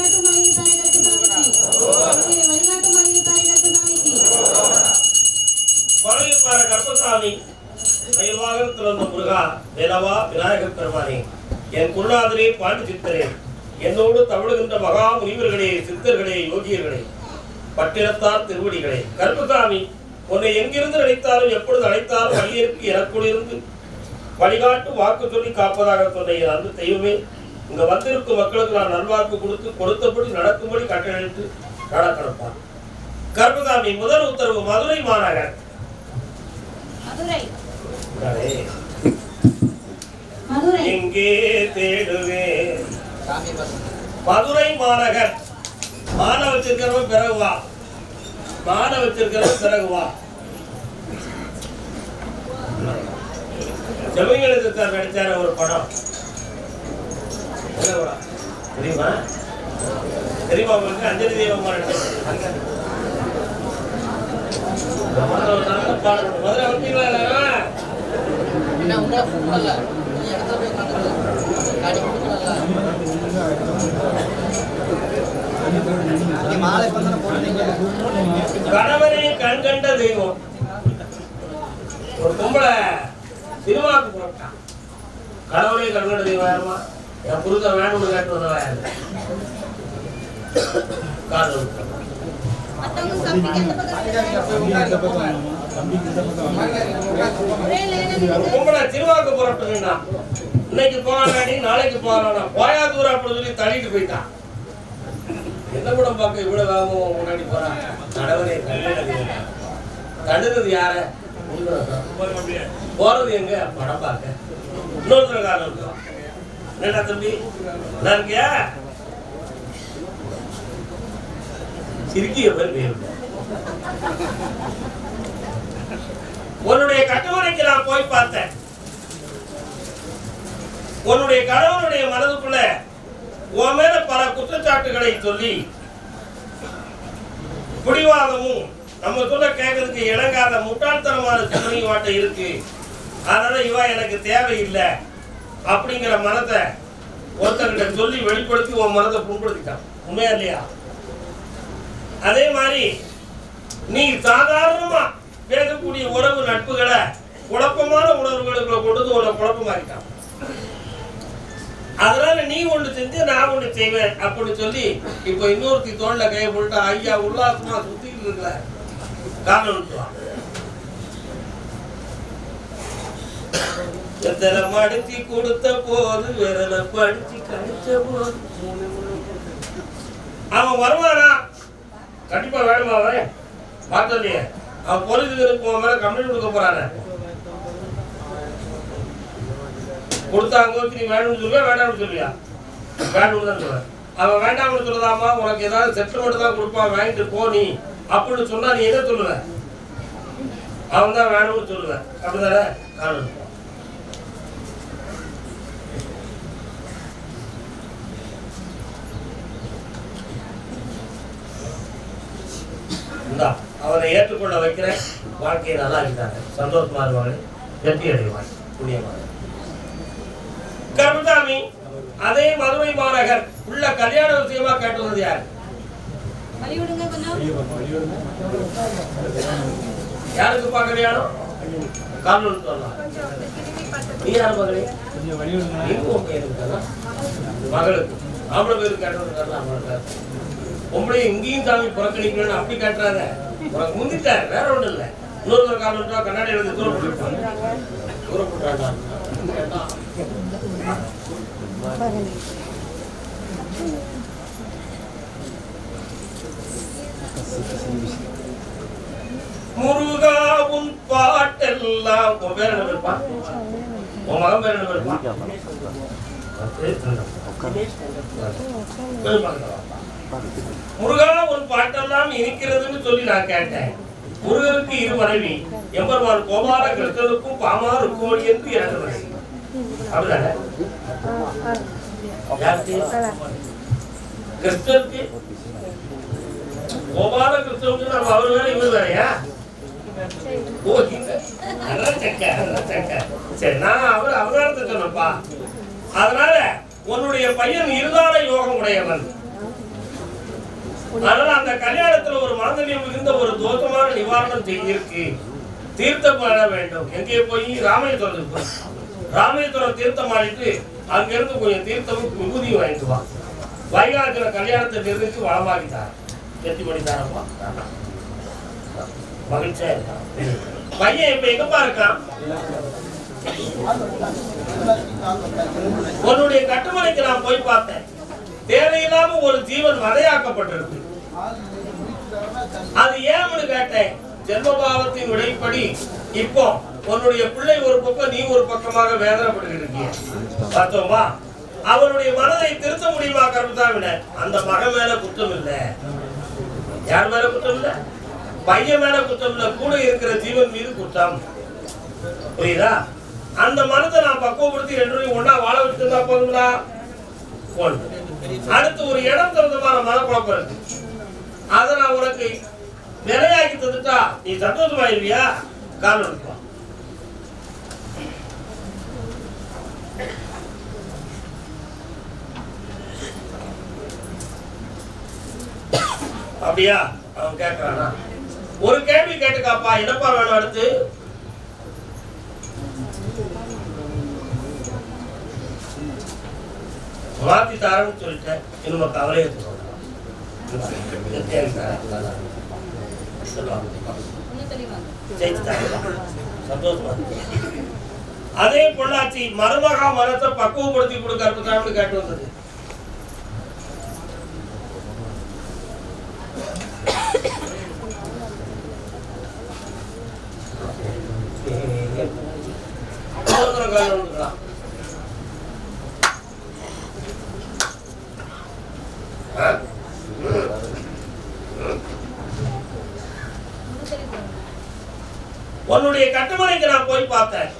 வழிகாட்டும் அழகிய தாய் கருப்பசாமிக்கு என்னை வழிகாட்டும் அழகிய தாய் கருப்பசாமிக்கு கருப்பசாமி மயில்வாகனத்தில் திறந்த முருகா வேலவா விநாயகர் பெருமானே என் குருநாதரே பாண்டி சித்தரே என்னோடு தமிழுகின்ற மகா முனிவர்களே சித்தர்களே யோகியர்களே பட்டினத்தார் திருவடிகளே. கருப்பசாமி உன்னை எங்கிருந்து நினைத்தாலும் எப்பொழுது அழைத்தாலும் வழியிற்கு எனக்குள்ளிருந்து வழிகாட்டு வாக்கு சொல்லி காப்பதாக சொன்ன என் அன்பு தெய்வமே இங்க வந்திருக்கும் மக்களுக்கு நான் நல்வாக்கு கொடுத்து கொடுத்தபடி நடக்கும்படி கட்டளையிட்டு நடக்கணும்ப்பா கருப்பசாமி முதல் உத்தரவு மதுரை மாநகர். மதுரை. அடே, மதுரை. எங்கே தேடுவேன் மதுரை மாநகர். மான வச்சிருக்கிறவன் பிறகு வா மான வச்சிருக்கிறவன் பிறகு வா செவிங்களுக்கு சார் நடிச்சார ஒரு படம்? தெரியுமா தெரியுமா உங்களுக்கு அஞ்சலி தெய்வம் மதுரை என்ன உங்களை கூப்பிடல நீ இடத்துல போய் மாலை கணவனே கண் கண்ட தெய்வம். ஒரு பொம்பளை சினிமாவுக்கு போட்டான் கணவனே கண் கண்ட தெய்வம் யாருமா என் கேட்டு பக்கம் ஒரே லைனா ஒரு நிக்குது. பொம்பளை சினிமாவுக்கு புறப்பட்டுனா இன்னைக்கு போறாடி நாளைக்கு போறானா போயா தூரம் அப்படின்னு சொல்லி தள்ளிட்டு போயிட்டான் என்ன படம் பார்க்க இவ்வளவு வேகமும் முன்னாடி போறான் கடவுளே கண்ணு தடுத்தது யார போறது எங்க படம் பார்க்க இன்னொருத்தர காலம் இருக்கலாம் என்னடா தம்பி? நல்லா இருக்கியா? சிரிக்கிய பேர் உன்னுடைய கட்டுமனைக்கு நான் போய் பார்த்தேன். உன்னுடைய கணவனுடைய மனதுக்குள்ள உன் மேல பல குற்றச்சாட்டுகளை சொல்லி பிடிவாதமும் நம்ம சொல்ல கேட்கறதுக்கு இணங்காத முட்டாள்தனமான சிந்தனை வாட்ட இருக்கு. அதனால இவன் எனக்கு தேவையில்லை. அப்படிங்கிற மனத்தை ஒருத்தர்கிட்ட சொல்லி வெளிப்படுத்தி உன் மனதை புண்படுத்திட்டான். உண்மையா இல்லையா? அதே மாதிரி நீ சாதாரணமா பேசக்கூடிய உறவு நட்புகளை குழப்பமான உணர்வுகளுக்குள்ள கொண்டு வந்து உன்னை குழப்பமாக்கிட்டான் அதனால நீ ஒண்ணு செஞ்சு நான் ஒண்ணு செய்வேன் அப்படின்னு சொல்லி இப்போ இன்னொருத்தி தோல்ல கையை போட்டு ஐயா உல்லாசமா சுத்திட்டு இருக்கல. காரணம் விட்டுவான் எத்தனை மடிச்சு கொடுத்த போது விரல படிச்சு கழிச்ச போது. அவன் வருவானா? கண்டிப்பா வேணுமா அவன்? பார்த்தலையே அவன் பொழுது இருக்கும் மேல கம்ப்ளைண்ட் கொடுக்க போறானே. கொடுத்தாங்க நீ வேணும்னு சொல்லுவியா வேண்டாம்னு சொல்லுவியா? வேணும்னு தான் சொல்லுவேன். அவன் வேண்டாம்னு சொல்லுதாமா உனக்கு ஏதாவது செட்டில்மெண்ட் தான் கொடுப்பான் வாங்கிட்டு போ நீ. அப்படின்னு சொன்னா நீ என்ன சொல்லுவ? அவன் தான் வேணும்னு சொல்லுவேன் அப்படிதானே காரணம். இந்தா அவனை ஏற்றுக்கொள்ள வைக்கிறேன் வாழ்க்கையை நல்லா இருக்கிறாங்க சந்தோஷமா இருவாங்க வெற்றி அடைவாங்க புண்ணியமாக. கருமசாமி அதே மதுரை மாநகர். உள்ள கல்யாண விஷயமா கேட்டுள்ளது யார்? யாருக்குப்பா கல்யாணம்? காரணம் சொல்லலாம் நீ யார் மகளே? மகளுக்கு. ஆம்பளை பேருக்கு கேட்டது பொம்பளை எங்கேயும் சாமி புறக்கணிக்கணும்னு அப்படி காட்டுறாங்க. உனக்கு முந்திட்டார் வேற ஒண்ணும் இல்ல. இன்னொரு காரணம் கண்ணாடி எழுதி தூரம் போட்டுருப்பாங்க தூரம் போட்டாண்டா முருகா உன் பாட்டெல்லாம் உன் பேர் என்ன உன் மகன் பேர் என்ன. முருகா ஒரு பாட்டெல்லாம் இனிக்கிறதுன்னு சொல்லி நான் கேட்டேன். முருகனுக்கு இரு மனைவி எம்பெருமான் கோபால கிருஷ்ணனுக்கும் பாமாறு கோடி என்று எனக்கு மனைவி. அப்படிதானே? கோபால கிருஷ்ணனுக்கு நம்ம அவர் வேற இவர். வேறையா சரி நான் அவர் அவதாரத்தை சொன்னப்பா அதனால உன்னுடைய பையன் இருதான யோகம் உடையவன். அதனால அந்த கல்யாணத்துல ஒரு மாங்கல்யம் மிகுந்த ஒரு தோஷமான நிவாரணம் செய்திருக்கு தீர்த்தம் பண்ண வேண்டும். எங்கே போய்? ராமேஸ்வரத்துக்கு போய். ராமேஸ்வரம் தீர்த்தம் ஆடிட்டு அங்கிருந்து கொஞ்சம் தீர்த்தமும் விபூதியும் வாங்கிட்டு வா. வைகாத்துல கல்யாணத்தை நிறுத்தி வளமாக்கிட்டார் எத்தி பண்ணிட்டாரப்பா மகிழ்ச்சியா இருக்கான் பையன் இப்ப எங்கப்பா இருக்கான்? உன்னுடைய கட்டுமலைக்கு நான் போய் பார்த்தேன். ஒரு ஜீவன் வதையாக்கப்பட்டிருக்கு. அது ஏன்னு கேட்டேன்? ஜென்மபாவத்தின் விடைப்படி இப்போ உன்னுடைய பிள்ளை ஒரு பக்கம் நீ ஒரு பக்கமாக வேதனைப்பட்டு பார்த்தோமா? அவனுடைய மனதை திருத்த முடியுமா கருத்தாவிட அந்த மகன் மேல குற்றம் இல்ல. யார் மேல குற்றம் இல்ல? பையன் மேல குற்றம் இல்ல. கூட இருக்கிற ஜீவன் மீது குற்றம். புரியுதா? அந்த மனத்தை நான் பக்குவப்படுத்தி ரெண்டு ஒன்னா வாழ வச்சிருந்தா போதுங்களா ஒண்ணு அடுத்து ஒரு இடம் தகுந்தமான மனக்குழப்பம் இருக்கு. அதை நான் உனக்கு நிலையாக்கி தந்துட்டா நீ சந்தோஷமாயிருவியா காரணம் இருப்பா அப்படியா? அவன் கேட்கறானா ஒரு கேள்வி கேட்டுக்காப்பா என்னப்பா வேணும் அடுத்து? மாற்றி தாரன்னு சொல்லிட்டேன் இன்னும் கவலையை அதே பொள்ளாச்சி மருமகா மனத்தை பக்குவப்படுத்தி கொடுக்கறதுக்காக கேட்டு வந்தது ஒருத்தர் கால் வந்துக்கலாம். ஆ? உன்னுடைய கட்டுமனைக்கு நான் போய் பார்த்தேன்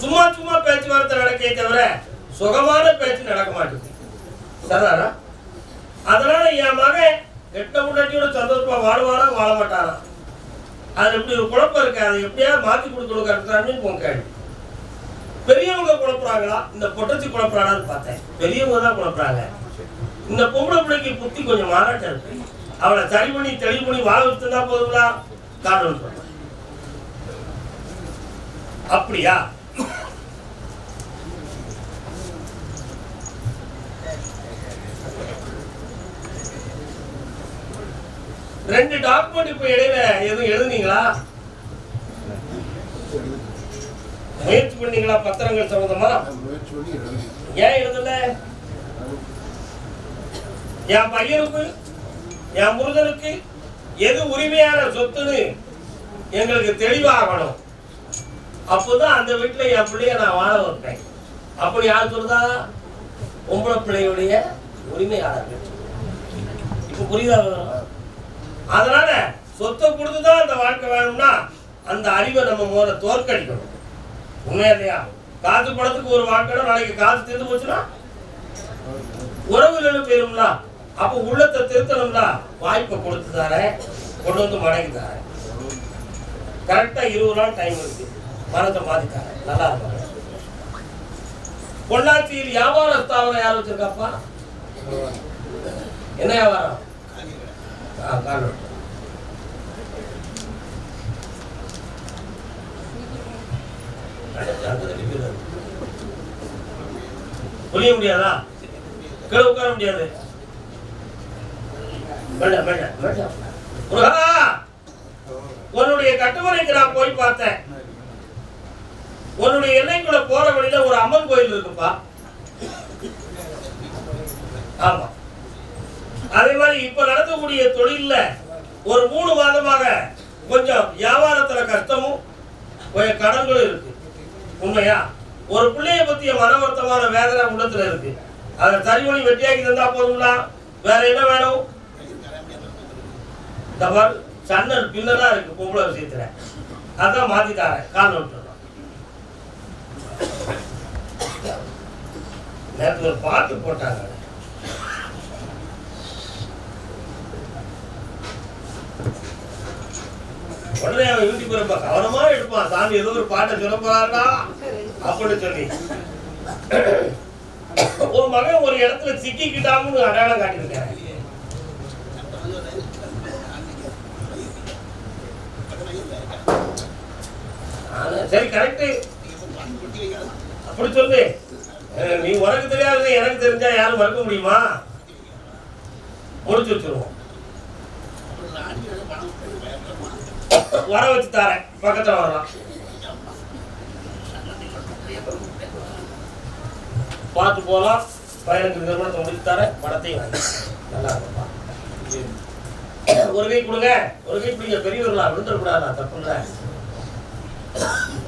சும்மா சும்மா பேச்சுவார்த்தை நடக்கே தவிர சுகமான பேச்சு நடக்க மாட்டேங்குது சரிதானா அதனால என் மகன் கெட்ட முன்னாடியோட சந்தோஷமா வாழ்வாரா வாழ மாட்டாரா அது எப்படி ஒரு குழப்பம் இருக்கு அதை எப்படியாவது மாத்தி கொடுக்கணும் கரெக்டானு உன் கேள்வி. பெரியவங்க குழப்புறாங்களா? இந்த பொட்டச்சி குழப்புறாங்கன்னு பார்த்தேன். பெரியவங்க தான் குழப்புறாங்க. இந்த பொம்பளை பிள்ளைக்கு புத்தி கொஞ்சம் மாறாட்டம் இருக்கு. அவளை சரி பண்ணி தெளிவு பண்ணி வாழ வச்சுருந்தா போதுங்களா? காரணம் அப்படியா? ரெண்டு டாக்குமெண்ட் இப்ப இடையில எதுவும் எழுதுனீங்களா? முயற்சி பண்ணீங்களா பத்திரங்கள் சம்பந்தமா? ஏன் எழுதல? என் பையனுக்கு என் முருகனுக்கு எது உரிமையான சொத்துன்னு எங்களுக்கு தெளிவாகணும். அப்போதான் அந்த வீட்டில் என் பிள்ளைய நான் வாழ வைப்பேன். அப்படி யார் சொல்றதா உங்களை பிள்ளையுடைய உரிமையாளர்கள். இப்போ புரியுதா? அதனால சொத்தை கொடுத்துதான் அந்த வாழ்க்கை வேணும்னா அந்த அறிவை நம்ம முதல்ல தோற்கடிக்கணும். உண்மையா இல்லையா? காசு படத்துக்கு ஒரு வாழ்க்கை நாளைக்கு காசு தீர்ந்து போச்சுன்னா உறவுகளும் போயிரும்ல அப்ப உள்ளத்தை திருத்தணும்ல. வாய்ப்பை கொடுத்து தரேன் கொண்டு வந்து மடங்கி தரேன் கரெக்டா இருபது நாள் டைம் இருக்கு. மனத்தை மாத்தி தரேன் நல்லா இருக்கும் பொள்ளாச்சியில் வியாபார ஸ்தாபனம் யார் வச்சிருக்காப்பா? என்ன வியாபாரம்? Ah, ஆ, காரணம். புரிய முடியாதா? கீழே உட்கார முடியாது. உன்னுடைய கட்டுமனைக்கு நான் போய் பார்த்தேன். உன்னுடைய எல்லைக்குள்ள போற வழியில ஒரு அம்மன் கோயில் இருக்குப்பா. ஆமா. அதே மாதிரி இப்ப நடக்கக்கூடிய தொழில்ல ஒரு மூணு மாதமாக கொஞ்சம் வியாபாரத்துல கஷ்டமும் கொஞ்சம் கடன்களும் இருக்கு. உண்மையா? ஒரு பிள்ளைய பத்திய மனவர்த்தமான வேதனை உள்ளத்துல இருக்கு. அதை தறிமொழி வெட்டியாக்கி தந்தா போதும்னா வேற என்ன வேணும்? இந்த மாதிரி சன்னல் பின்னலா இருக்கு பொம்பளை விஷயத்துல. அதான் மாத்தி தரேன் கால் விட்டுறோம் நேரத்தில் பாட்டு போட்டாங்க. உடனே அவன் யூடியூப் ரொம்ப கவனமா எடுப்பான் சாமி ஏதோ ஒரு பாட்டை சொல்ல போறாடா அப்படின்னு சொல்லி. ஒரு மகன் ஒரு இடத்துல சிக்கிக்கிட்டான்னு அடையாளம் காட்டியிருக்கேன் சரி கரெக்ட் அப்படி சொல்லு. நீ உனக்கு தெரியாது எனக்கு தெரிஞ்சா யாரும் மறுக்க முடியுமா? முடிச்சு வச்சிருவோம். வர வச்சு தரேன். பக்கத்துல வரலாம். பார்த்து போலாம். பையனுக்கு நிறுவனத்தை முடித்து தரேன். படத்தையும் நல்லா இருக்கும்ப்பா. ஒரு கை கொடுங்க. ஒரு கை பிடிங்க. பெரியவர்களா விழுந்துடக்கூடாதா? தப்பு இல்லை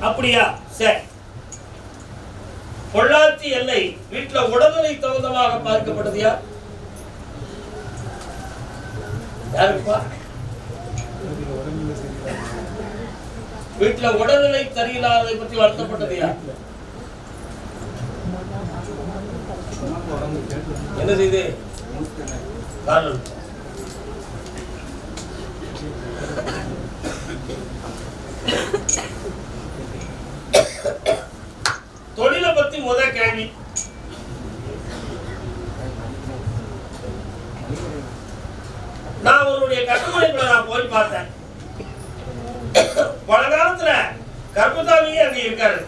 அப்படியா? சரி. பொள்ளாச்சி எல்லை. வீட்டுல உடல்நிலை தகுந்தமாக பார்க்கப்பட்டது யார்? யாருப்பா? வீட்டுல உடல்நிலை சரியில்லாததை பற்றி வருத்தப்பட்டது யார்? என்னது இது காரணம் தொழிலை பத்தி முத கேள்வி நான் உன்னுடைய கட்டுமனைக்குள்ள நான் போய் பார்த்தேன் பல காலத்துல கர்ப்பசாமியே அங்க இருக்காரு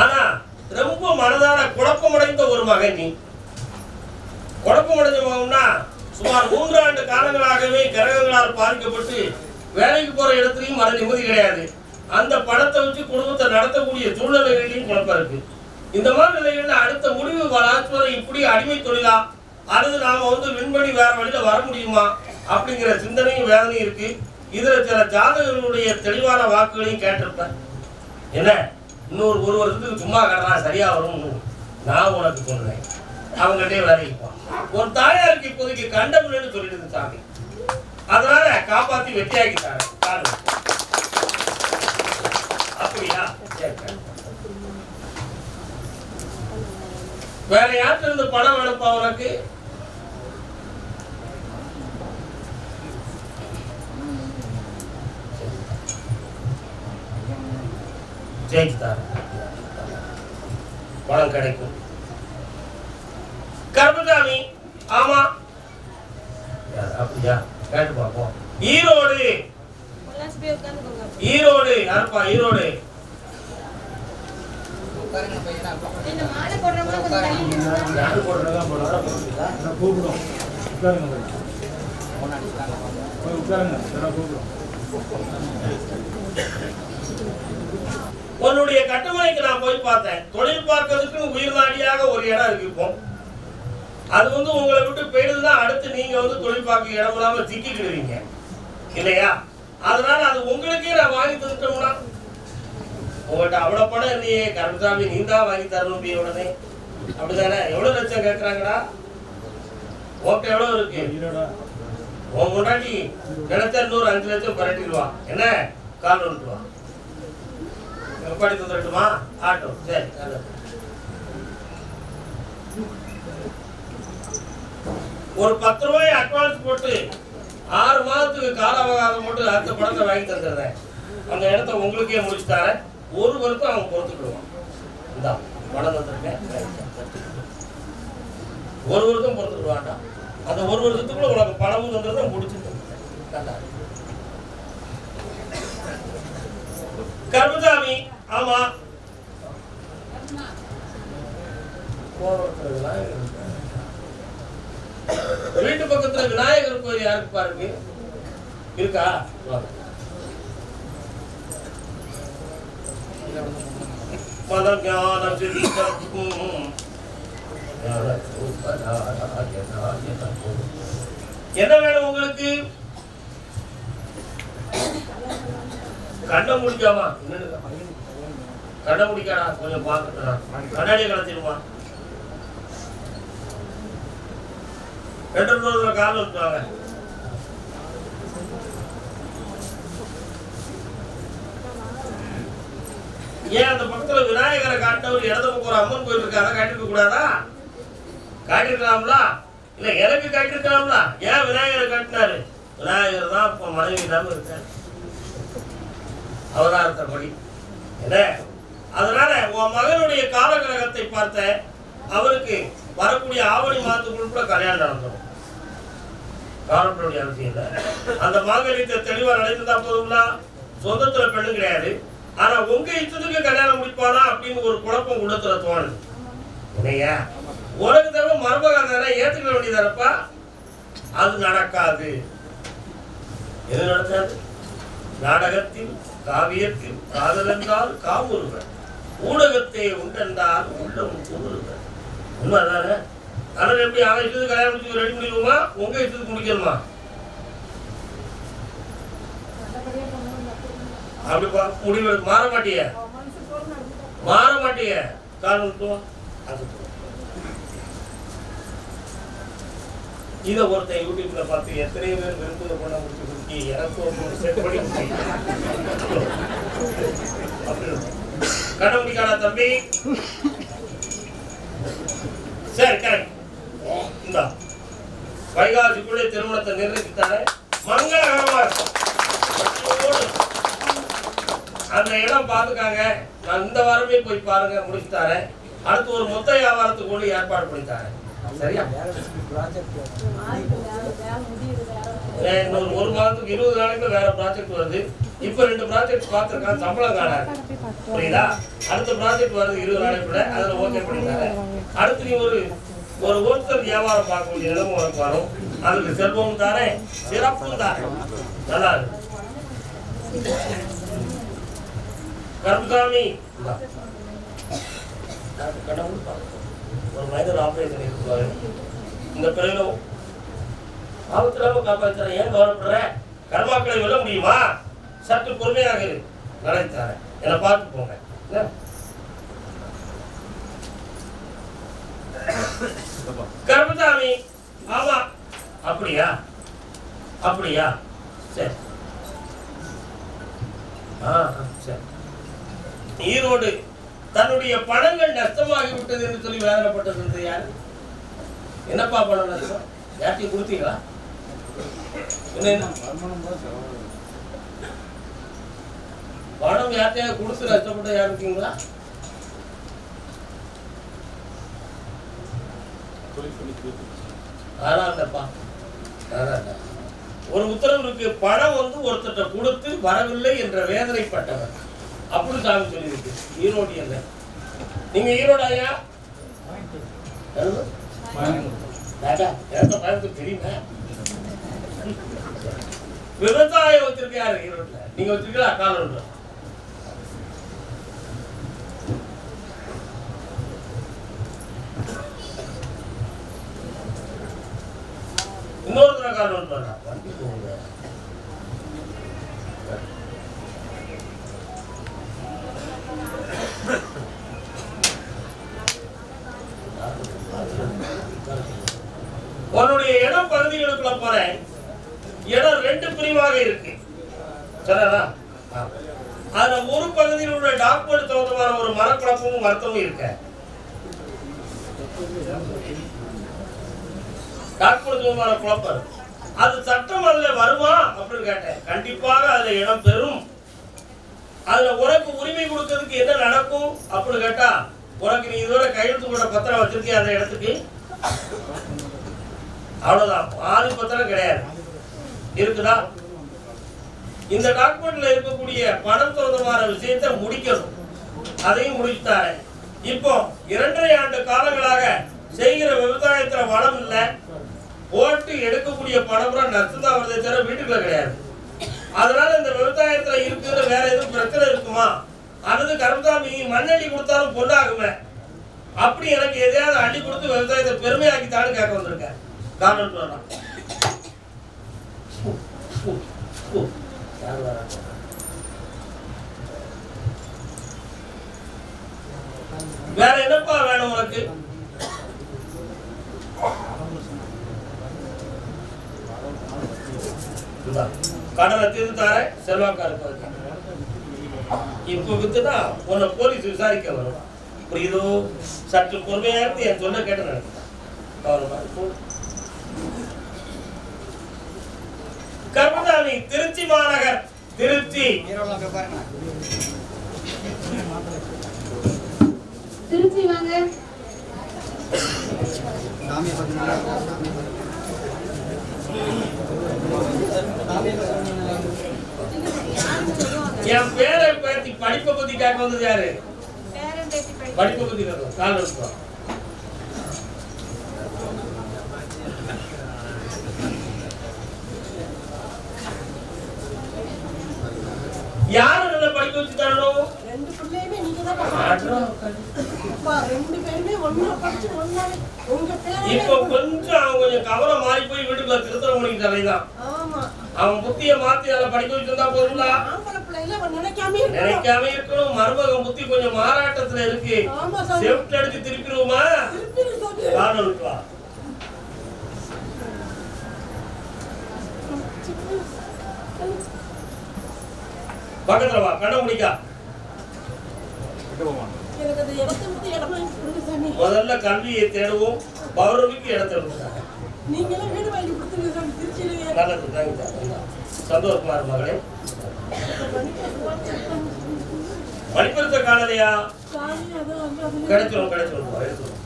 ஆனா ரொம்ப மனதார குழப்பமடைந்த ஒரு மகன் நீ குழப்பமடைஞ்ச மகன்னா சுமார் மூன்றாண்டு காலங்களாகவே கிரகங்களால் பாதிக்கப்பட்டு வேலைக்கு போற இடத்துலயும் மன நிம்மதி கிடையாது அந்த பணத்தை வச்சு குடும்பத்தை நடத்தக்கூடிய சூழ்நிலைகளையும் குழப்பம் இருக்கு இந்த மாதிரி நிலைகள்ல அடுத்த முடிவு வளாச்சுவதை இப்படி அடிமை தொழிலா அல்லது நாம வந்து விண்வெளி வேற வழியில வர முடியுமா அப்படிங்கிற சிந்தனையும் வேதனையும் இருக்கு. இதுல சில ஜாதகர்களுடைய தெளிவான வாக்குகளையும் கேட்டிருப்பேன். என்ன? இன்னொரு ஒரு வருஷத்துக்கு சும்மா கடனா சரியா வரும்னு நான் உனக்கு சொல்றேன். அவங்ககிட்டயே வேலைக்கு ஒரு தாயாருக்கு இப்போதைக்கு கண்டமில்லைன்னு சொல்லிடுது சாமி. அதனால காப்பாத்தி வெட்டியாக்கிட்டாங்க பாருங்க அப்படியா? வேற யார்கிட்ட இருந்து பணம் அனுப்பா உனக்கு? ஜெயிச்சுட்டாரு பணம் கிடைக்கும். கருப்பசாமி ஆமா. அப்படியா? கேட்டு பார்ப்போம். ஈரோடு. ஈரோடு யாருப்பா ஈரோடு? கூப்பிடும் உட்காருங்க கூப்பிடும் உன்னுடைய கட்டுமனைக்கு நான் போய் பார்த்தேன். தொழில் பார்க்கறதுக்கு உயிர் நாடியாக ஒரு இடம் இருக்கு இப்போ. அது வந்து உங்களை விட்டு போயிடுதுன்னா அடுத்து நீங்க வந்து தொழில் பார்க்க இடம் இல்லாம சிக்கிக்கிடுவீங்க. இல்லையா? அதனால அது உங்களுக்கே நான் வாங்கி தந்துட்டோம்னா உங்கள்கிட்ட அவ்வளவு பணம் இல்லையே. கருமசாமி நீ தான் வாங்கி தரணும் பி உடனே. அப்படிதானே? எவ்வளவு லட்சம் கேட்கறாங்கடா ஓகே எவ்வளவு இருக்கு? உன் முன்னாடி நினைச்சா இன்னொரு அஞ்சு லட்சம் பரட்டிடுவா என்ன? கால் வந்துட்டு வா தந்துட்டுமா சரி நல்லது. ஒரு பத்து ரூபாய் அட்வான்ஸ் போட்டு ஆறு மாதத்துக்கு கால அவகாசம் போட்டு அடுத்த படத்தை வாங்கி தந்துடுறேன். அந்த இடத்த உங்களுக்கே முடிச்சு தரேன். ஒரு வருத்தம் அவன் பொறுத்துக்கிடுவான். இந்தா படம் தந்துருக்கேன். ஒரு வருத்தம் பொறுத்துக்கிடுவான்டா. அந்த ஒரு வருஷத்துக்குள்ள உனக்கு பணமும் தந்துருந்தா முடிச்சு தந்துடுறேன் நல்லா ஆமா வீட்டு பக்கத்துல விநாயகர் கோயில் யாருக்கு பாருங்க இருக்கா? வாங்க. ஞான என்ன வேணும் உங்களுக்கு? கண்ண முடிக்காமா. என்ன முடிக்காடா கொஞ்சம் பார்க்கட்டா கண்ணாடியை கலத்திடுமா பெட்ரோல் ரோட்ல கார்ல விட்டுவாங்க ஏன் அந்த பக்கத்துல விநாயகரை காட்ட இடது பக்கம் ஒரு அம்மன் கோயில் இருக்கு அதை காட்டிருக்க கூடாதா? காட்டிருக்கலாம்ல இல்ல எனக்கு காட்டிருக்கலாம்ல ஏன் விநாயகரை காட்டினாரு? விநாயகர் தான் இப்ப மனைவி இல்லாம இருக்காரு. அவதாரத்தை படி. என்ன? அதனால உன் மகனுடைய காலகிரகத்தை பார்த்த அவருக்கு வரக்கூடிய ஆவணி மாதத்துக்குள்ள கல்யாணம் நடந்துடும் காரணத்துடைய அவசியம் இல்லை. அந்த மாங்கலியத்தை தெளிவா நடந்ததா போதுங்களா? சொந்தத்துல பெண்ணு கிடையாது. ஆனா உங்க இஷ்டத்துக்கு கல்யாணம் முடிப்பானா அப்படின்னு ஒரு குழப்பம் உள்ளத்துல தோணுது. இல்லையா உனக்கு தவிர மருமகன் தானே ஏத்துக்க வேண்டியதானப்பா? அது நடக்காது. எது நடக்காது? நாடகத்தில் காவியத்தில் காதலென்றால் காமுறுவர் ஊடகத்தை உண்டென்றால் உள்ளம் கூறுவர் உண்மைதானே? ஆனால் எப்படி அவன் இஷ்டத்துக்கு கல்யாணம் முடிச்சு ரெடி பண்ணிடுவோமா உங்க இஷ்டத்துக்கு முடிக்கணுமா? அப்படி முடிவு மாற மாட்டிய? மாற மாட்டிய? காரணத்துவம் அது இதை ஒருத்தன் யூடியூப்ல பார்த்து எத்தனை பேர் விரும்புகிற பொண்ணை முடிச்சு கொடுக்கி எனக்கு ஒரு செட் பண்ணி கொடுக்கி. அப்படி கடவுடிக்கான தம்பி? சரி கரெக்ட் இந்தா. வைகாசிக்குள்ளே திருமணத்தை நிர்ணயித்தாரு மங்களகரமா இருக்கும். அந்த இடம் பார்த்துக்காங்க. நான் இந்த வாரமே போய் பாருங்க முடிச்சு அடுத்து ஒரு மொத்த வியாபாரத்துக்கு கூட ஏற்பாடு பண்ணித்தாரேன் தரேன். சரியா? இன்னொரு ஒரு மாதத்துக்கு இருபது நாளைக்கு வேற ப்ராஜெக்ட் வருது. இப்போ ரெண்டு ப்ராஜெக்ட் பார்த்துருக்கான் சம்பளம் காணாது. புரியுதா? அடுத்த ப்ராஜெக்ட் வருது இருபது நாளைக்கு கூட அதில் ஓகே பண்ணிட்டாரு அடுத்து நீ ஒரு ஒரு ஒருத்தர் வியாபாரம் பார்க்க வேண்டிய நிலைமை உனக்கு வரும். அதுக்கு செல்வம் தானே சிறப்பும் தானே நல்லா இருக்கு கருப்புசாமி. கடவுள் ஒரு மைனர் ஆபரேஷன் இருப்பாரு. இந்த பிறகு ஆபத்தில்லாம காப்பாற்றுறேன் ஏன் கவலைப்படுற? கர்மாக்களை வெல்ல முடியுமா? சற்று பொறுமையாக இரு. நினைத்தாரேன் என்னை பார்த்து போங்க. என்ன? ஆமா அப்படியா? அப்படியா? சரி. ஆ ஆ, சரி. ஈரோடு தன்னுடைய பணங்கள் நஷ்டமாகி விட்டது என்று சொல்லி வேதனைப்பட்டது யாரு? என்னப்பா பணம் நஷ்டம்? யார்ட்டையும் கொடுத்தீங்களா? பணம் யார்ட்டையாவது கொடுத்து நஷ்டப்பட்ட யார் இருக்கீங்களா ஆறாண்டப்பா ஆறாண்டா ஒரு உத்தரவு இருக்கு. பணம் வந்து ஒருத்தட்ட கொடுத்து வரவில்லை என்ற வேதனைப்பட்டவர். அப்படி சாமி சொல்லியிருக்கு. ஈரோடு என்ன? நீங்க ஈரோடு ஐயா? தெரியுமா. விவசாயம் வச்சிருக்காரு ஈரோட்ல நீங்க வச்சிருக்கீங்களா காலம் இன்னொரு தடவை கால் நோட் பண்ணா வண்டி போகுங்க உன்னுடைய இடம் பகுதிகளுக்குள்ள போறேன். இடம் பிரிவாக இருக்கு. சரியா அதுல ஒரு பகுதியில் உள்ள டாக்டர் சம்பந்தமான ஒரு மரக்குழப்பமும் வருத்தமும் இருக்க. டாக்டர் சம்பந்தமான குழப்பம் அது சட்டம் அதுல வருமா? அப்படின்னு கேட்டேன். கண்டிப்பாக அதுல இடம் பெறும். அதுல உனக்கு உரிமை கொடுக்கறதுக்கு என்ன நடக்கும்? அப்படின்னு கேட்டா உனக்கு நீ இதுவரை கையெழுத்து போட பத்திரம் வச்சிருக்கிய அந்த இடத்துக்கு? அவ்வளவுதான். ஆறு பத்திரம் கிடையாது. இருக்குதா? இந்த டாக்குமெண்ட்ல இருக்கக்கூடிய பணம் தொடர்பான விஷயத்தை முடிக்கணும். அதையும் முடிச்சுட்டாரு. இப்போ இரண்டரை ஆண்டு காலங்களாக செய்கிற விவசாயத்துல வளம் இல்லை. போட்டு எடுக்கக்கூடிய பணம் நஷ்டம் தான் தவிர வீட்டுக்குள்ள கிடையாது. அதனால இந்த விவசாயத்துல இருக்கிற வேற எதுவும் பிரச்சனை இருக்குமா? அல்லது கருப்பசாமி மண்ணள்ளி கொடுத்தாலும் பொண்ணாகுமே அப்படி எனக்கு எதையாவது அள்ளி கொடுத்து விவசாயத்தை பெருமையாக்கித்தான்னு கேட்க வந்திருக்கேன். காரணம் வேற என்னப்பா வேணும் உனக்கு? இந்தா, கடனை தீர்த்து தரேன் செல்வாக்காருக்கு வைக்கிறேன். இப்போ வித்துனா உன்னை போலீஸ் விசாரிக்க வரும். புரியுதோ? சற்று பொறுமையா இருந்து என் சொன்ன கேட்டு நடக்கும் கர்மதாமி திருச்சி மாநகர் திருச்சி. திருச்சி வாங்க. என் பேரை பத்தி படிப்பை பத்தி கேட்க வந்தது யாரு? படிப்பை. பத்தி கால் யாரு நல்ல படிக்க வச்சு தரணும் ரெண்டு பிள்ளையுமே நீங்க தான் அப்பா ரெண்டு பேருமே ஒண்ணா படிச்சு ஒண்ணாவே உங்க பேரே இப்ப கொஞ்சம் அவன் கொஞ்சம் கவனம் மாறி போய் வீட்டுக்குள்ள திருத்தரம் பண்ணிக்கிட்டு அலைதான் ஆமா. அவன் புத்திய மாத்தி அதை படிக்க வச்சிருந்தா போதும்ல நினைக்காம இருக்கணும். நினைக்காம இருக்கணும். மருமகன் புத்தி கொஞ்சம் மாறாட்டத்துல இருக்கு. செவிட்டு அடிச்சு திருப்பிடுவோமா? காரணம் இருக்கா பக்கத்துல வா கண்ண முடிக்கா முதல்ல கல்வியை தேடுவோம் பௌர்ணமிக்கு இடத்தை கொடுத்தாங்க நீங்களும் வீடு வாங்கி கொடுத்துருங்க சாமி திருச்சியிலேயே. நல்லது தேங்க்யூ சந்தோஷகுமார் மகளே. மணிப்பருத்த காணலையா கிடைச்சிரும் கிடைச்சிரும்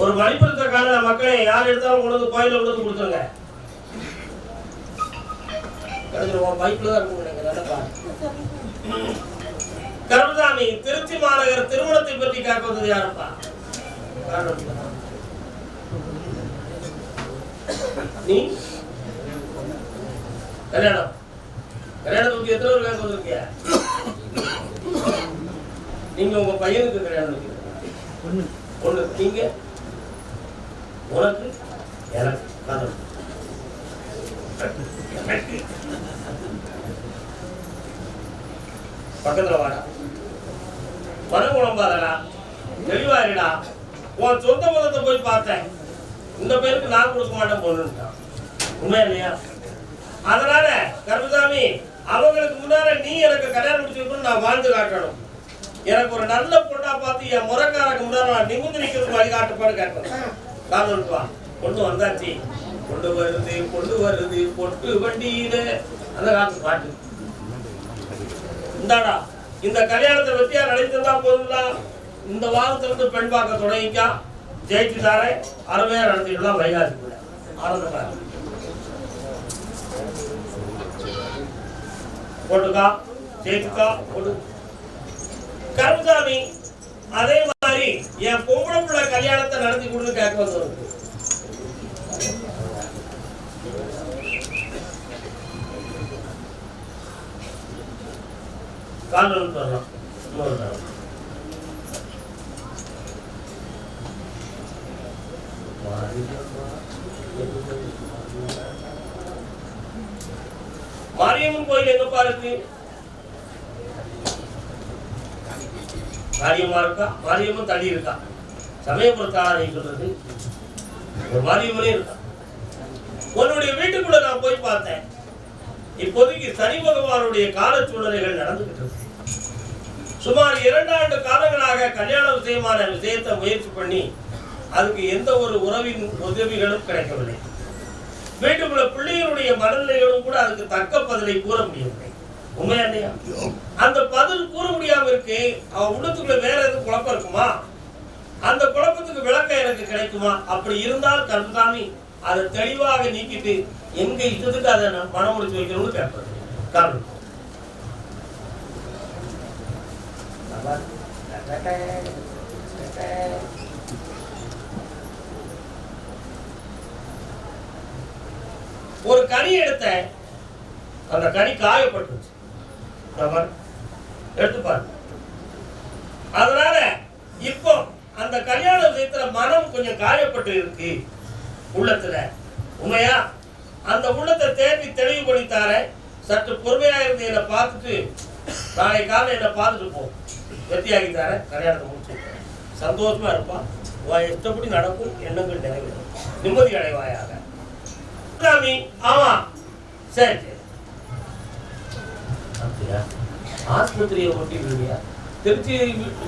ஒரு மணிப்பருத்த காணல மக்களே யார் எடுத்தாலும் கொண்டு வந்து கோயில கொண்டு வந்து கொடுத்துருங்க. கிடைச்சிரும் பைப்ல தான் இருக்கும் பாரு. கருமசாமி திருச்சி மாநகர் திருமணத்தை பற்றி கேட்க வந்தது யாருப்பா. நீ? கல்யாணம். கல்யாணத்தை பத்தி எத்தனை பேர் கேட்க வந்திருக்கீங்க நீங்க உங்க பையனுக்கு கல்யாணம் வைக்கிறீங்க ஒண்ணு. நீங்க? உனக்கு? எனக்கு. காதல் பக்கத்துல வாடா. மனம் குழம்பாதடா தெளிவாரிடா உன் சொந்த மதத்தை போய் பார்த்தேன். இந்த பேருக்கு நான் கொடுக்க மாட்டேன் பொண்ணுட்டான் உண்மையா இல்லையா? அதனால கருமசாமி அவங்களுக்கு முன்னால நீ எனக்கு கல்யாணம் முடிச்சிருக்கணும் நான் வாழ்ந்து காட்டணும். எனக்கு ஒரு நல்ல பொண்ணா பார்த்து என் முறைக்காரக்கு முன்னால நான் நிமிந்து நிக்கிறது வழிகாட்டுப்பாடு கேட்கணும். காதல் வா கொண்டு வந்தாச்சு. கொண்டு வருது கொண்டு வருது பொட்டு வண்டியில. அந்த காலத்து பாட்டு. இந்தாடா இந்த கல்யாணத்தை வெற்றியா நடித்திருந்தா போதும்டா? இந்த வாரத்துல இருந்து பெண் பார்க்க தொடங்கிக்கா. ஜெயிச்சுட்டாரே அருமையா நடத்திடலாம் வைகாசி கூட ஆனந்தமா. போட்டுக்கா ஜெயிச்சுக்கா போட்டு. கருமசாமி அதே மாதிரி என் பொம்பளை பிள்ளை கல்யாணத்தை நடத்தி கொடுத்து கேட்க வந்தவருக்கு. கால் வரலாம் இன்னொரு மாரியம்மன் கோயில் எங்கப்பா இருக்கு? மாரியம்மா இருக்கா? மாரியம்மன் தள்ளி இருக்கா? சமயபுரத்தாளா நீ சொல்றது? ஒரு மாரியம்மனே இருக்கா? உன்னுடைய வீட்டுக்குள்ள நான் போய் பார்த்தேன். இப்போதைக்கு சனி பகவானுடைய கால சூழ்நிலைகள் நடந்துகிட்டு இருக்கு. சுமார் இரண்டாண்டு காலங்களாக கல்யாண விஷயமான விஷயத்தை முயற்சி பண்ணி அதுக்கு எந்த ஒரு உறவின் உதவிகளும் கிடைக்கவில்லை. வீட்டுக்குள்ள பிள்ளைகளுடைய மனநிலைகளும் கூட அதுக்கு தக்க பதிலை கூற முடியவில்லை. உண்மையா இல்லையா? அந்த பதில் கூற முடியாம இருக்கு அவன் உள்ளத்துக்குள்ள வேற எதுவும் குழப்பம் இருக்குமா? அந்த குழப்பத்துக்கு விளக்கம் எனக்கு கிடைக்குமா? அப்படி இருந்தால் கருப்புசாமி அதை தெளிவாக நீக்கிட்டு எங்க இஷ்டத்துக்கு அதை நான் மனம் முடிச்சு வைக்கணும்னு கேட்பேன். காரணம்? ஒரு கனி எடுத்தேன் அந்த கனி காயப்பட்டுச்சு எடுத்து பாரு அதனால இப்போ அந்த கல்யாண விஷயத்துல மனம் கொஞ்சம் காயப்பட்டு இருக்கு. உள்ளத்துல. உண்மையா? அந்த உள்ளத்தை தேடி தெளிவு சற்று பொறுமையா இருந்து என்னை பார்த்துட்டு நாளை காலையில் என்னை பார்த்துட்டு போ. வெற்றியாகி தரேன் கல்யாணத்தை முடிச்சு சந்தோஷமா இருப்பான். உன் இஷ்டப்படி நடக்கும் எண்ணங்கள் நிறைவேறும். நிம்மதி அடைவாயாக. சாமி ஆமா. சரி சரி. அப்படியா? ஆஸ்பத்திரியை ஒட்டி இல்லையா திருச்சி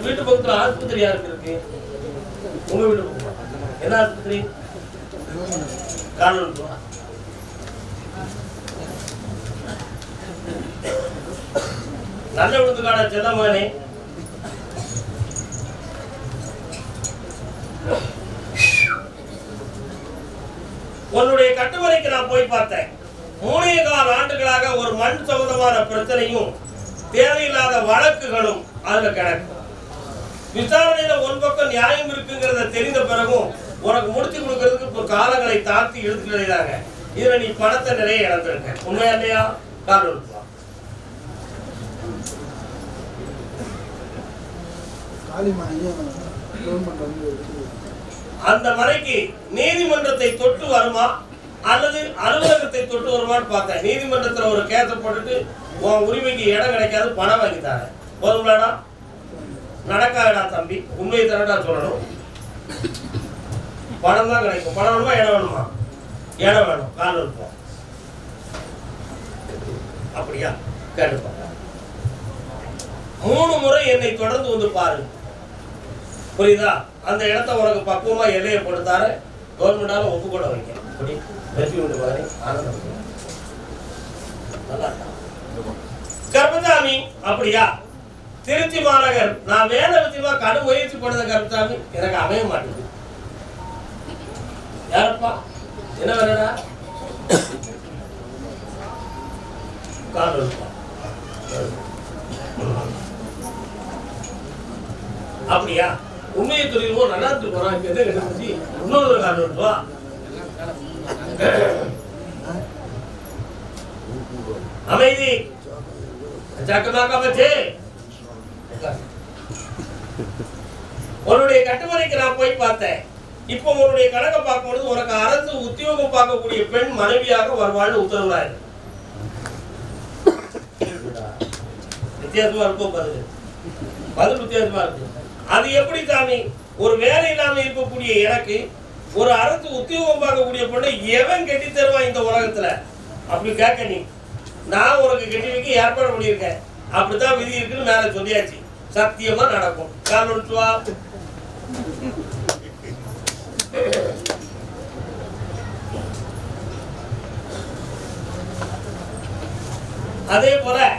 வீட்டு பக்கத்தில் ஆஸ்பத்திரி யாருக்கு இருக்கு? உங்க வீட்டு பக்கம்? என்ன ஆஸ்பத்திரி? காணொலி நல்ல விழுத்துக்கான செல்லமானே உன்னுடைய கட்டுமனைக்கு நான் போய் பார்த்தேன். மூணே கால் ஆண்டுகளாக ஒரு மண் சம்பந்தமான பிரச்சனையும் தேவையில்லாத வழக்குகளும் அதுல கிடக்கும் விசாரணையில ஒன் பக்கம் நியாயம் இருக்குங்கிறத தெரிந்த பிறகும் உனக்கு முடிச்சு கொடுக்கறதுக்கு இப்போ காலங்களை தாக்கி இழுத்துட்டு இதுல நீ பணத்தை நிறைய இழந்திருக்க. உண்மையா இல்லையா? காரணம் அந்த மலைக்கு நீதிமன்றத்தை தொட்டு வருமா? அல்லது அலுவலகத்தை தொட்டு வருமான்னு பார்த்தேன் நீதிமன்றத்தில் ஒரு கேஸ போட்டுட்டு உன் உரிமைக்கு இடம் கிடைக்காது பணம் வாங்கி தரேன் போதும்லாடா நடக்காதடா தம்பி. உண்மையை தானடா சொல்லணும். பணம் தான் கிடைக்கும். பணம் வேணுமா? இடம் வேணுமா? இடம் வேணும். கால் இருப்போம். அப்படியா? கேட்டுப்பாங்க. மூணு முறை என்னை தொடர்ந்து வந்து பாருங்க புரியுதா? அந்த இடத்த உனக்கு பக்குவமா எல்லையை கொடுத்தாரு கவர்மெண்டால ஒப்பு கூட வைக்க அப்படி வெற்றி உண்டு ஆனந்தம் நல்லா இருக்கா? அப்படியா? திருச்சி மாநகர். நான் வேலை விஷயமா கடும் முயற்சி பண்ணத கர்மசாமி எனக்கு அமைய மாட்டேங்குது. யாரப்பா? என்ன வேணா கால் அப்படியா? உண்மையை சொல்லிடுவோம் நல்லா இருந்து போறான் இப்ப என்ன இன்னொரு காரணம் அமைதி. சக்கமாக்கா பச்சே உன்னுடைய கட்டுமனைக்கு நான் போய் பார்த்தேன். இப்போ உன்னுடைய கணக்கை பார்க்கும்பொழுது உனக்கு அரசு உத்தியோகம் பார்க்கக்கூடிய பெண் மனைவியாக வருவாள்னு உத்தரவுறாரு வித்தியாசமா இருக்கும் பதில். பதில் வித்தியாசமா இருக்கும் அது எப்படி சாமி? ஒரு வேலை இல்லாம இருக்கக்கூடிய எனக்கு ஒரு அரசு உத்தியோகம் பார்க்கக்கூடிய பொண்ணை எவன் கட்டி தருவான் இந்த உலகத்துல? அப்படி கேட்க நீ. நான் உனக்கு கட்டி வைக்க ஏற்பாடு பண்ணியிருக்கேன். அப்படித்தான் விதி இருக்குன்னு மேல சொல்லியாச்சு. சத்தியமா நடக்கும். காரணம் அதே போல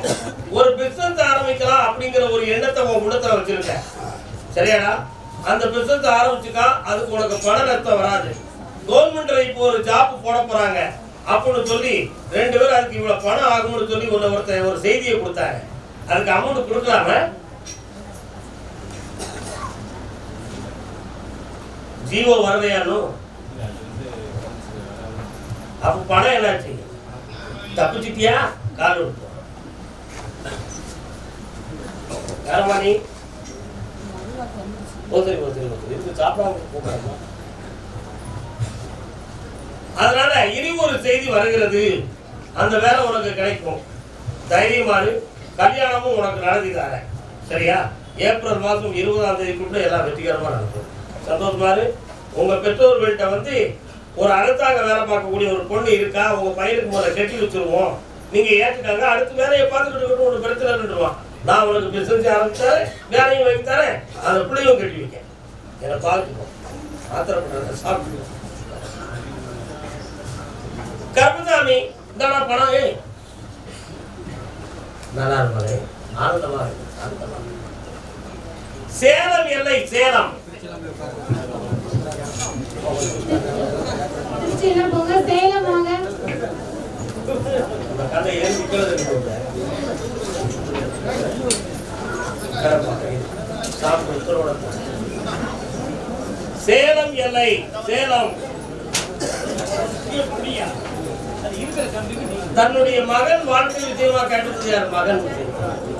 ஒரு பிசினஸ் ஆரம்பிக்கலாம் அப்படிங்கிற ஒரு எண்ணத்தை உன் குணத்துல வச்சிருக்கேன். சரியாடா? அந்த பிசினஸ் ஆரம்பிச்சுக்கா அதுக்கு உனக்கு பண நஷ்டம் வராது. கவர்மெண்ட்ல இப்போ ஒரு ஜாப் போட போறாங்க. அப்படின்னு சொல்லி ரெண்டு பேரும் அதுக்கு இவ்வளவு பணம் ஆகும்னு சொல்லி உன்னை ஒருத்தன் ஒரு செய்தியை கொடுத்தாங்க. அதுக்கு அமௌண்ட் கொடுக்கலாம? ஜீவோ வரலையானோ அப்ப பணம் என்னாச்சு? தப்பிச்சிட்டியா? கால் விட்டு யாரம்மா நீ ஓசரி ஓசரி ஓசரி சாப்பிடாம அதனால இனி ஒரு செய்தி வருகிறது. அந்த வேலை உனக்கு கிடைக்கும். தைரியமாறு கல்யாணமும் உனக்கு நடத்தி தரேன் சரியா? ஏப்ரல் மாதம் இருபதாம் தேதிக்குள்ள எல்லாம் வெற்றிகரமாக நடக்கும். சந்தோஷமாரு உங்கள் பெற்றோர்கள்ட்ட வந்து ஒரு அடுத்தாக வேலை பார்க்கக்கூடிய ஒரு பொண்ணு இருக்கா? உங்கள் பையனுக்கு முதல்ல கட்டி வச்சிருவோம். நீங்கள் ஏற்றுக்காங்க அடுத்து வேலையை பார்த்துக்கிட்டு இருக்கட்டும் ஒரு பிரச்சனை இருந்துருவான் நான் உனக்கு பிசினஸ் ஆரம்பிச்சாரு வேலையும் வைத்து தரேன். அந்த பிள்ளையும் கட்டி வைக்க என்னை பார்த்துக்கோ. ஆத்திரப்படுறத சாப்பிட்டு கருப்பசாமி இந்தாடா பணம் நல்லா இருப்பாரு ஆனந்தமா இருக்கு ஆனந்தமா. சேலம் எல்லை சேலம். சேலம் வாங்க. கதை ஏன் சேலம் எல்லை சேலம். தன்னுடைய மகன் வாழ்க்கை விஷயமா கேட்டது யார்? மகன் விஷயம்